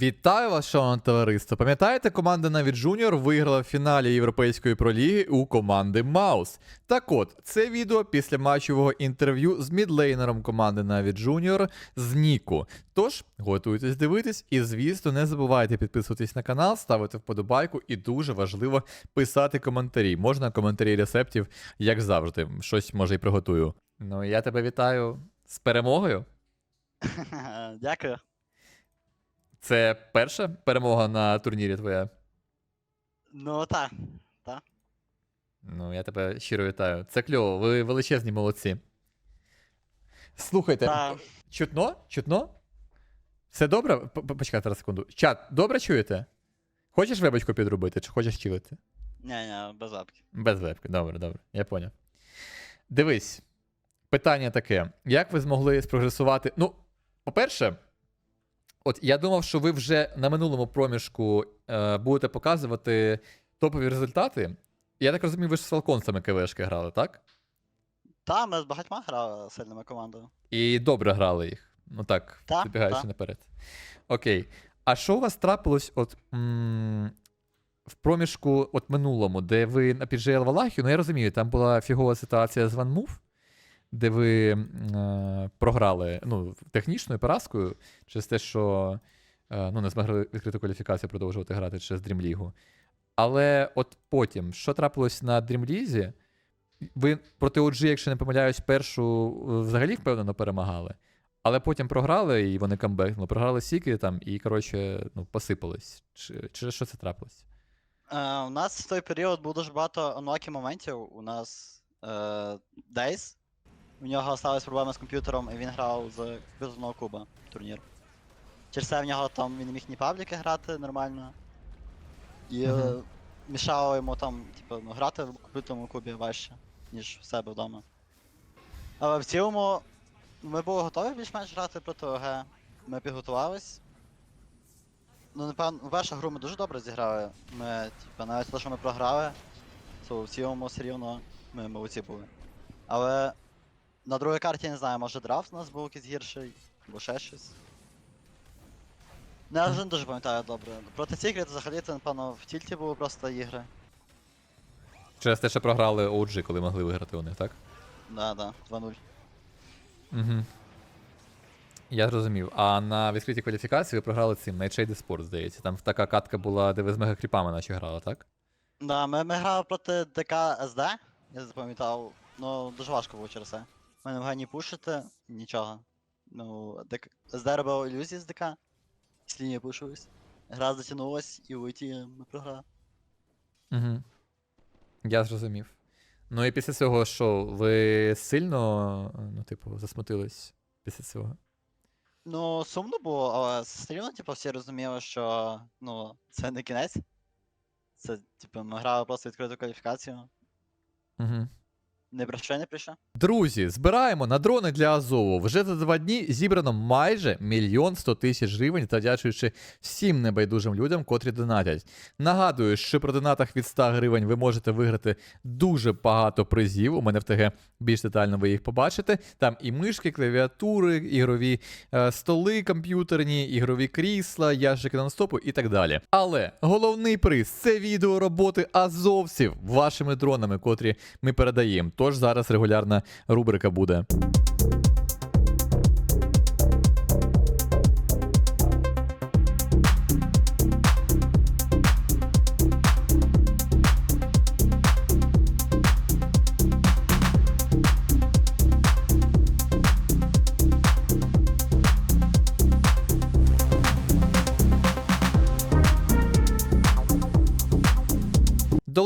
Вітаю вас, шановне товариство. Пам'ятаєте, команда Наві Junior виграла в фіналі Європейської проліги у команди Маус. Так от, це відео після матчового інтерв'ю з мідлейнером команди Наві Junior з Ніку. Тож, готуйтесь дивитись, і звісно, не забувайте підписуватись на канал, ставити вподобайку і дуже важливо писати коментарі. Можна коментарі рецептів, як завжди. Щось може і приготую. Ну, я тебе вітаю з перемогою. Дякую. Це перша перемога на турнірі твоя. Ну так. Ну, я тебе щиро вітаю. Це кльово, ви величезні молодці. Слухайте, Та, чутно? Чутно? Все добре? Почекайте зараз секунду. Чат, добре чуєте? Хочеш вебочку підробити, чи хочеш чилити? ні, ні, без лапки. Без вебки, добре, добре, я поняв. Дивись, питання таке: як ви змогли спрогресувати? Ну, по-перше, от я думав, що ви вже на минулому проміжку е, будете показувати топові результати. Я так розумію, ви ж з фалконцями КВшки грали, так? Та, ми з багатьма грали сильними командами. І добре грали їх. Ну так, Так, забігаючи так. наперед. Окей. А що у вас трапилось от, м- в проміжку от минулому, де ви на піджеяли Валахію? Ну я розумію, там була фігова ситуація з OneMove, де ви е, програли ну, технічною поразкою через те, що е, ну, не змогли відкриту кваліфікацію продовжувати грати через League. Але от потім, що трапилось на League? Ви проти OG, якщо не помиляюсь, першу е, взагалі впевнено перемагали. Але потім програли, і вони камбекнули. Програли Сіки там, і, коротше, ну, посипались. Через що це трапилось? Е, у нас в той період було дуже багато онлакі моментів. У нас е, Дейс. У нього сталися проблеми з комп'ютером, і він грав з комп'ютерного куба турнір. Через це в нього там він не міг ні пабліки грати нормально. І е, Мгм. мішало йому там, типу, ну, грати в комп'ютерному кубі важче, ніж в себе вдома. Але в цілому ми були готові більш-менш грати проти ОГ. Ми підготувались. Ну, напевно, першу гру ми дуже добре зіграли. Ми, типу, навіть те, що ми програли, то в цілому все рівно ми молодці були. Але на другій карті я не знаю, може драфт у нас був якийсь гірший, або ще щось. Ну, я вже не дуже пам'ятаю добре. Проти Secret взагалі це, напевно, в тільті були просто ігри. Через те, що програли OG, коли могли виграти у них, так? Да, да, 2-0. Угу. Я зрозумів. А на відкритій кваліфікації ви програли цим Nightshade Sport, здається. Там така катка була, де ви з мегакріпами наче грали, так? Да, ми, ми грали проти ДК СД, я запам'ятав. Ну, дуже важко було через це. Ми не могли ні пушити, нічого. Ну. СД робив ілюзії з ДК, з лінії пушились. Гра затягнулась і у ІТ ми програли. Угу. Я зрозумів. Ну і після цього що, ви сильно, ну, типу, засмутились після цього? Ну, сумно було, але все рівно, типу, всі розуміли, що ну, це не кінець. Це, типу, ми грали просто відкриту кваліфікацію. Угу. Не про що не прийшло. Друзі, збираємо на дрони для Азову. Вже за два дні зібрано майже мільйон сто тисяч гривень, та дякуючи всім небайдужим людям, котрі донатять. Нагадую, що при донатах від 100 гривень ви можете виграти дуже багато призів. У мене в ТГ більш детально ви їх побачите. Там і мишки, клавіатури, ігрові е, столи комп'ютерні, ігрові крісла, ящики нонстопу і так далі. Але головний приз це відео роботи азовців вашими дронами, котрі ми передаємо. Тож зараз регулярна рубрика буде.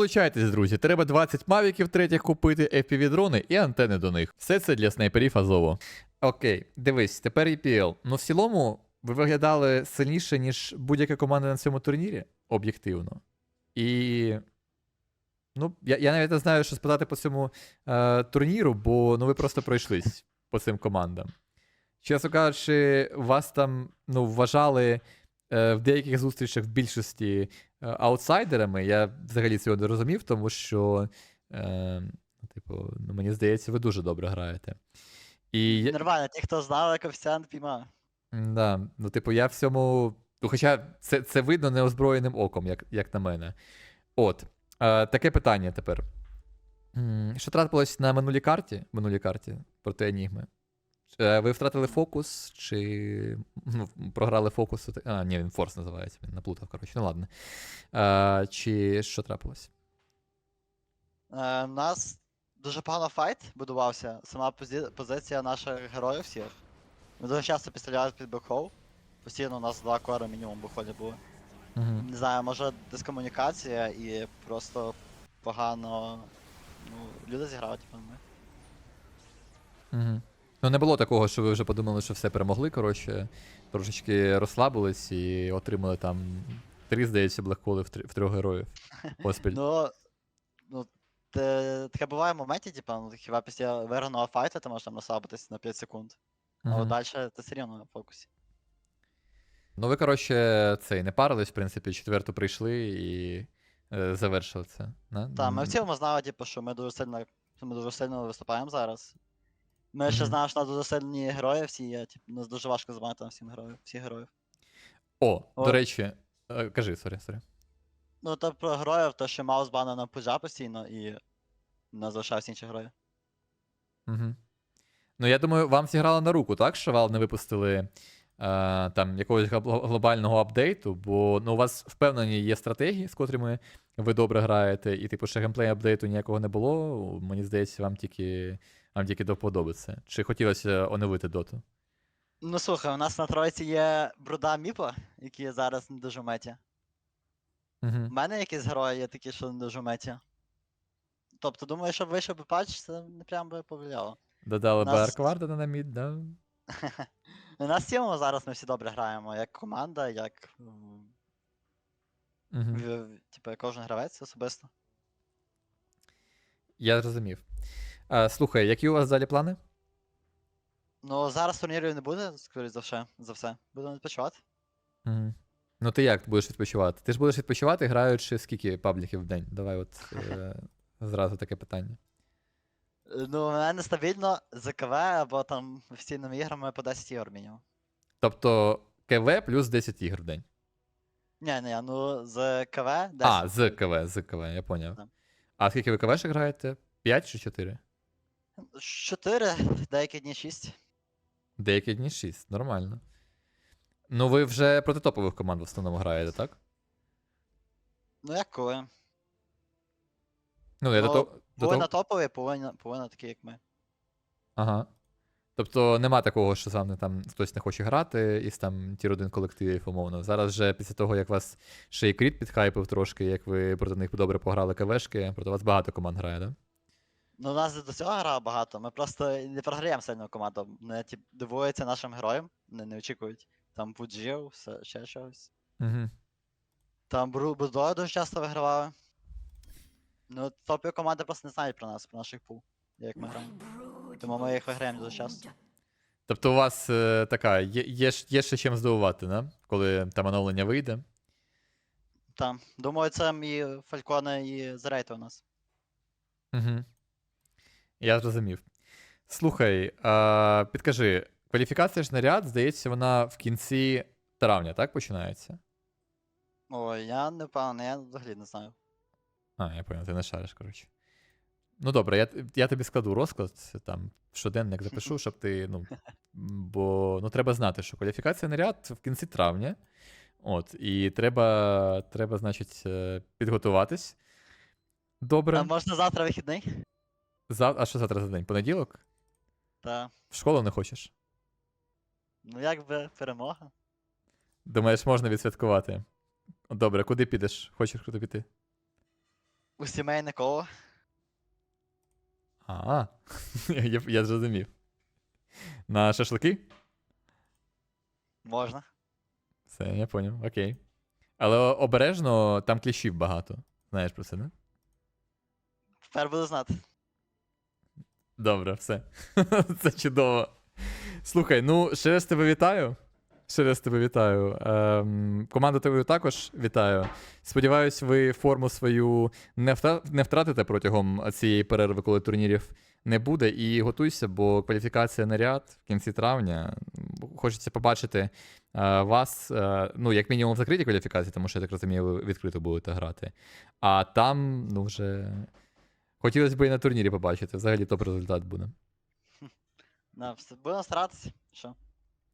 Долучайтесь, друзі. Треба 20 мавіків третіх купити, FPV-дрони і антени до них. Все це для снайперів Азову. Окей, дивись, тепер EPL. Ну, в цілому, ви виглядали сильніше, ніж будь-яка команда на цьому турнірі, об'єктивно. І. Ну, я, я навіть не знаю, що спитати по цьому е, турніру, бо ну, ви просто пройшлись по цим командам. Чесно кажучи, вас там ну, вважали е, в деяких зустрічах в більшості аутсайдерами. Я взагалі цього не розумів, тому що, е, ну, типу, ну, мені здається, ви дуже добре граєте. І, Нормально, ті, хто знав, коефіцієнт піймав. да, ну, типу, я в цьому Ну, хоча це, це видно неозброєним оком, як, як на мене. От. Е, таке питання тепер. Що трапилось на минулій карті, минулій карті проти Енігми? Е, Ви втратили фокус, чи ну, програли фокус? А, ні, він форс називається, він наплутав, коротше. Ну ладно. Е, чи що трапилось? Е, у нас дуже погано файт будувався. Сама позі- позиція наших героїв всіх. Ми дуже часто підстріляли під бекхоу. Постійно у нас два кори мінімум в бекхолі було. Угу. Не знаю, може дискомунікація і просто погано. Ну, люди зіграли, типу, ми. Угу. Ну, не було такого, що ви вже подумали, що все перемогли, коротше, трошечки розслабились і отримали там три, здається, блекхоли в, три- в трьох героїв. Поспіль. Ну, ну, те, таке буває в моменті, типу, ну, хіба після виграного файту ти можеш там розслабитись на 5 секунд. А Мгм. от далі ти все рівно на фокусі. Ну, ви, коротше, цей, не парились, в принципі, четверту прийшли і е, завершили це. Да? Ми в цілому знали, типу, що ми дуже сильно, що ми дуже сильно виступаємо зараз. Ми ще Мгм. знаємо, що у нас дуже сильні герої всі є, типу, нас дуже важко там всім героїв, всіх героїв. О, О. до речі, е, кажи, сорі, сорі. Ну, то про героїв, то що Маус банив на пуджа постійно і не залишався інших героїв. Угу. Ну, я думаю, вам зіграло на руку, так? Що Valve не випустили е, там якогось глоб- глобального апдейту, бо ну, у вас впевнені є стратегії, з котрими ви добре граєте, і типу, ще геймплей апдейту ніякого не було. Мені здається, вам тільки, вам тільки до вподоби це. Чи хотілося оновити доту? Ну слухай, у нас на тройці є бруда Міпа, які зараз не дуже в меті. Угу. У мене якісь герої є такі, що не дуже в меті. Тобто, думаю, щоб вийшов би патч, це не прям би повлияло. Додали Нас- Баркварда на мід, да? У нас цілому зараз ми всі добре граємо, як команда, як. м, Угу. в- в- Типу, кожен гравець особисто. Я зрозумів. Е, слухай, які у вас далі плани? Ну, зараз турнірів не буде, скоріш за все. За все. Будемо відпочивати. Угу. Ну, ти як будеш відпочивати? Ти ж будеш відпочивати, граючи скільки пабліків в день? Давай, от е, зразу таке питання. Е, Ну, у мене стабільно ЗКВ або там офіційними іграми по 10 ігор мінімум. Тобто КВ плюс 10 ігор в день. Ні, ні, ну з КВ 10. А, з КВ, з КВ, я поняв. Так. А скільки ви КВшек граєте? 5 чи 4? 4, деякі дні 6. Деякі дні 6, нормально. Ну, ви вже проти топових команд в основному граєте, так? Ну, як коли. Ну, я до Ну, того. До Половина того... топові, половина, половина такі, як ми. Ага. Тобто нема такого, що сам там хтось не хоче грати із там тір один колективів, умовно. Зараз же після того, як вас ще й кріт підхайпив трошки, як ви проти них добре пограли КВшки, проти вас багато команд грає, так? Ну, у нас до цього грав багато. Ми просто не програємо сильно команду. Не тип, дивуються нашим героям, не, не очікують. Там Пуджів, все- ще щось. Угу. Там Бру- Будо дуже часто вигравали. Ну, топові команди просто не знають про нас, про наших пул, як ми граємо. Тому ми їх виграємо дуже часто. Тобто у вас е, така, є, є, ж- є ще чим здивувати, да? коли там оновлення вийде. Там. Думаю, це і Фальконе, і Зрейта у нас. Угу. Я зрозумів. Слухай, а, підкажи, кваліфікація ж на ряд, здається, вона в кінці травня, так починається? Ой, я не впевнений, я взагалі не знаю. А, я понял, ти не шариш, коротше. Ну добре, я, я тобі складу розклад, там щоденник запишу, щоб ти. Ну, бо ну, треба знати, що кваліфікація на ряд в кінці травня. От, і треба, треба, значить, е, підготуватись. Добре. А можна завтра вихідний? Зав... А що завтра за день? Понеділок? Та. В школу не хочеш? Ну як би перемога. Думаєш, можна відсвяткувати? Добре, куди підеш? Хочеш куди піти? У сімейне коло. А, я, я зрозумів. На шашлики? Можна. Все, я поняв, окей. Але обережно, там кліщів багато. Знаєш про це, не? Тепер буду знати. Добре, все. Це чудово. Слухай, ну, ще раз тебе вітаю. Ще раз тебе вітаю. Ем, команду твою також вітаю. Сподіваюсь, ви форму свою не, не втратите протягом цієї перерви, коли турнірів не буде. І готуйся, бо кваліфікація на ряд в кінці травня. хочеться побачити е, вас, е, ну, як мінімум, в закритій кваліфікації, тому що я так розумію, ви відкрито будете грати. А там, ну, вже. Хотілося б і на турнірі побачити. Взагалі топ результат буде. Да, все- будемо старатися. Що?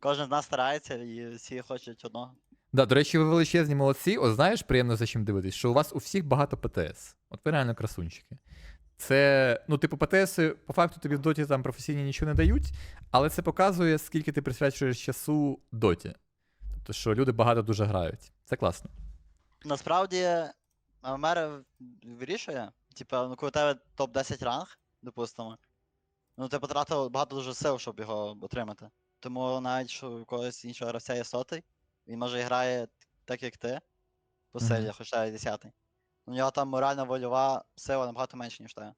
Кожен з нас старається і всі хочуть одного. Да, до речі, ви величезні молодці. О, знаєш, приємно за чим дивитись, що у вас у всіх багато ПТС. От ви реально красунчики. Це, ну, типу, ПТС, по факту тобі в доті там професійні нічого не дають, але це показує, скільки ти присвячуєш часу доті. Тобто, що люди багато дуже грають. Це класно. Насправді, мер вирішує. Типа, ну коли у тебе топ-10 ранг, допустимо, ну ти потратив багато дуже сил, щоб його отримати. Тому навіть що у когось іншого гравця є сотий, він може і грає так, як ти, по силі, хоча й десятий. У нього там моральна вольова сила набагато менше, ніж тебе.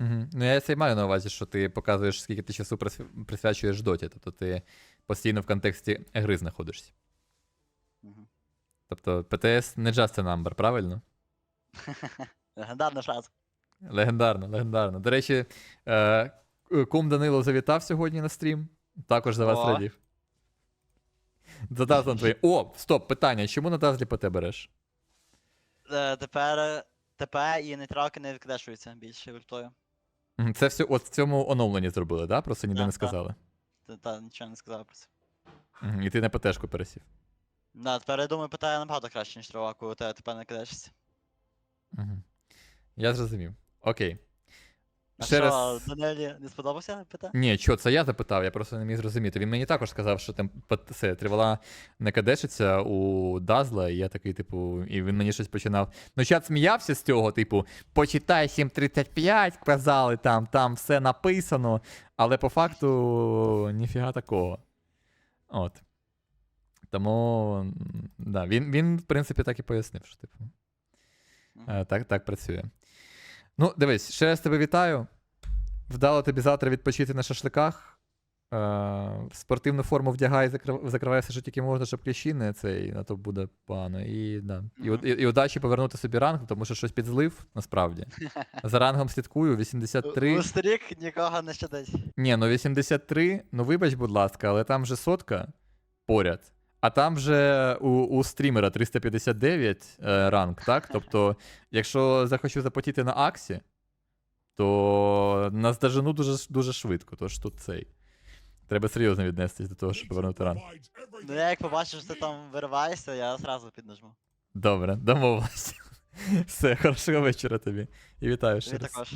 Угу. Ну, я це й маю на увазі, що ти показуєш, скільки ти часу присвячуєш доті. Тобто ти постійно в контексті гри знаходишся. Угу. Тобто ПТС не just a number, правильно? Легендарна фраза. Легендарно, легендарно. До речі, е, кум Данило завітав сьогодні на стрім. Також за вас О. радів. За Дазлом твоє. О, стоп, питання. Чому на Дазлі ПТ береш? Е, тепер ТП і нейтралки не відкидешуються більше. Мгм, Це все от в цьому оновленні зробили, да? Просто ніде Да, не да. сказали. Та, та нічого не сказав про це. Мгм, І ти на ПТшку пересів. Да, тепер я думаю, питає набагато краще, ніж трава, коли тебе тепер не кидаєшся. Угу. Я зрозумів. Окей. А Ще що, раз. Данелі не сподобався пита? Ні, що, це я запитав, я просто не міг зрозуміти. Він мені також сказав, що там це, тривала не кадешиться у Дазла, і я такий, типу, і він мені щось починав. Ну, чат сміявся з цього, типу, почитай 7.35, казали там, там все написано, але по факту ніфіга такого. От. Тому, да, він, він, в принципі, так і пояснив, що, типу, Е, Так, так працює. Ну, дивись, ще раз тебе вітаю. Вдало тобі завтра відпочити на шашликах. Е, спортивну форму вдягай, закрив, закривай все, що тільки можна, щоб кліщі не цей, на то буде погано. І, да. і, Мгм. і, і удачі повернути собі ранг, тому що щось підзлив, насправді. За рангом слідкую, 83. У стрік нікого не щадить. Ні, ну 83, ну вибач, будь ласка, але там вже сотка поряд. А там вже у, у стрімера 359 е, ранг, так? Тобто, якщо захочу запотіти на Аксі, то наздожену дуже, дуже швидко. Тож тут цей. Треба серйозно віднестись до того, щоб повернути ранг. Ну я як побачу, що ти там вириваєшся, я одразу піднажму. Добре, домовилися. Все, хорошого вечора тобі. І вітаю ще раз. також.